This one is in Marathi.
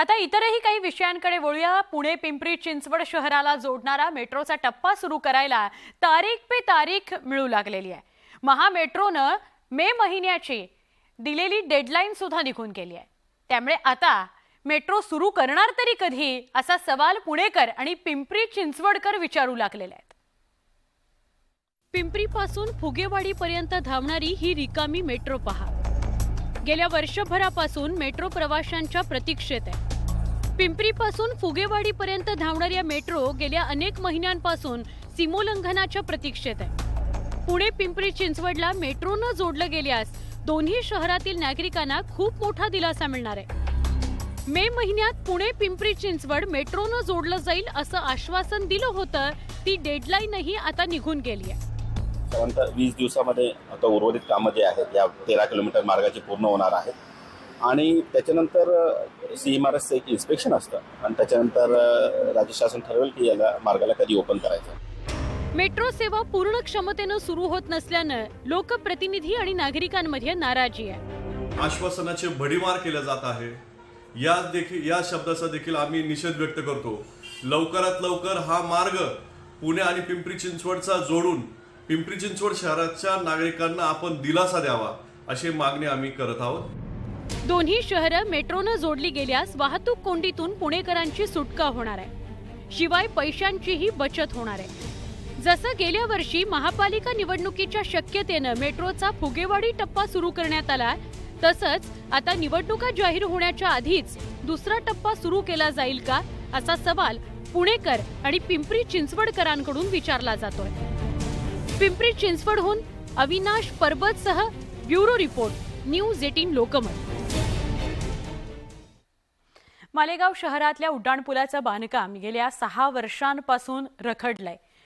आता इतरही काही विषयांकडे वळूया. पुणे पिंपरी चिंचवड शहराला जोडणारा मेट्रोचा टप्पा सुरू करायला तारीख पे तारीख मिळू लागलेली आहे. महामेट्रोनं मे महिन्याची दिलेली डेडलाईन सुद्धा निघून गेली आहे. त्यामुळे आता मेट्रो सुरू करणार तरी कधी असा सवाल पुणेकर आणि पिंपरी चिंचवडकर विचारू लागलेले आहेत. पिंपरीपासून फुगेवाडीपर्यंत धावणारी ही रिकामी मेट्रो पहा. गेल्या वर्षभरापासून मेट्रो प्रवाशांच्या प्रतीक्षेत आहे. पिंपरीपासून फुगेवाडीपर्यंत धावणाऱ्या मेट्रो गेल्या अनेक महिन्यांपासून सीमोल्लंघनाच्या प्रतीक्षेत आहे. पुणे पिंपरी चिंचवडला मेट्रोनं जोडलं गेल्यास दोन्ही शहरातील नागरिकांना खूप मोठा दिलासा मिळणार आहे. मे महिन्यात पुणे पिंपरी चिंचवड मेट्रोनं जोडलं जाईल असं आश्वासन दिलं होतं ती डेडलाईनही आता निघून गेली आहे. साधारणतः वीस दिवसामध्ये आता उर्वरित कामं जे आहेत या तेरा किलोमीटर मार्गाची पूर्ण होणार आहेत. आणि त्याच्यानंतर सी एम आर एसचं एक इन्स्पेक्शन असतं. आणि त्याच्यानंतर राज्य शासन ठरवेल की याला मार्गाला कधी ओपन करायचं. मेट्रो सेवा पूर्ण क्षमतेनं सुरू होत नसल्यानं लोकप्रतिनिधी आणि नागरिकांमध्ये नाराजी आहे. आश्वासनाचे भडीमार केला जात आहे. या देखील या शब्दाचा देखील आम्ही निषेध व्यक्त करतो. लवकरात लवकर हा मार्ग पुणे आणि पिंपरी चिंचवडचा जोडून पिंपरी चिंचवड शहराच्या नागरिकांना आपण दिलासा द्यावा अशी मागणी आम्ही करत आहोत. दोन्ही शहरं मेट्रोनं जोडली गेल्यास वाहतूक कोंडीतून पुणेकरांची सुटका होणार आहे. शिवाय पैशांचीही बचत होणार आहे. जसं गेल्या वर्षी महापालिका निवडणुकीच्या शक्यतेनं मेट्रोचा फुगेवाडी टप्पा सुरू करण्यात आला तसंच आता निवडणुका जाहीर होण्याच्या आधीच दुसरा टप्पा सुरू केला जाईल का असा सवाल पुणेकर आणि पिंपरी चिंचवडकरांकडून विचारला जातोय. पिंपरी चिंचवडहून Avinash परबतसह bureau report news eighteen Lokmat. Malegaon शहरातल्या उड्डाणपुलाचं बांधकाम गेल्या सहा वर्षांपासून रखडलंय.